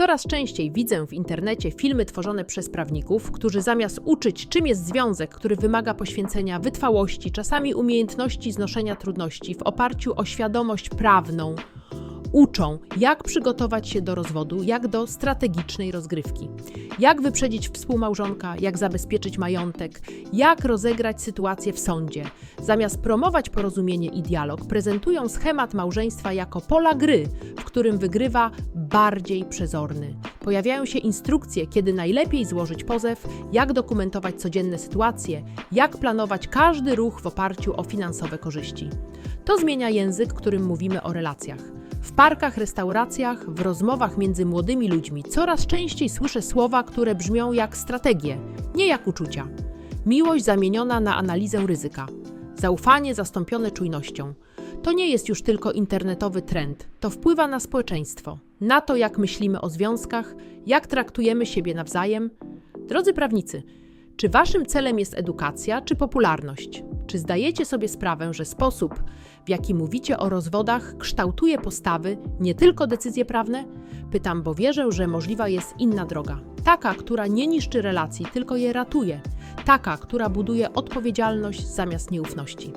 Coraz częściej widzę w internecie filmy tworzone przez prawników, którzy zamiast uczyć, czym jest związek, który wymaga poświęcenia wytrwałości, czasami umiejętności znoszenia trudności w oparciu o świadomość prawną, uczą, jak przygotować się do rozwodu, jak do strategicznej rozgrywki. Jak wyprzedzić współmałżonka, jak zabezpieczyć majątek, jak rozegrać sytuację w sądzie. Zamiast promować porozumienie i dialog, prezentują schemat małżeństwa jako pola gry, w którym wygrywa bardziej przezorny. Pojawiają się instrukcje, kiedy najlepiej złożyć pozew, jak dokumentować codzienne sytuacje, jak planować każdy ruch w oparciu o finansowe korzyści. To zmienia język, którym mówimy o relacjach. W parkach, restauracjach, w rozmowach między młodymi ludźmi coraz częściej słyszę słowa, które brzmią jak strategie, nie jak uczucia. Miłość zamieniona na analizę ryzyka, zaufanie zastąpione czujnością. To nie jest już tylko internetowy trend, to wpływa na społeczeństwo, na to, jak myślimy o związkach, jak traktujemy siebie nawzajem. Drodzy prawnicy, czy waszym celem jest edukacja czy popularność? Czy zdajecie sobie sprawę, że sposób, w jaki mówicie o rozwodach, kształtuje postawy, nie tylko decyzje prawne? Pytam, bo wierzę, że możliwa jest inna droga. Taka, która nie niszczy relacji, tylko je ratuje. Taka, która buduje odpowiedzialność zamiast nieufności.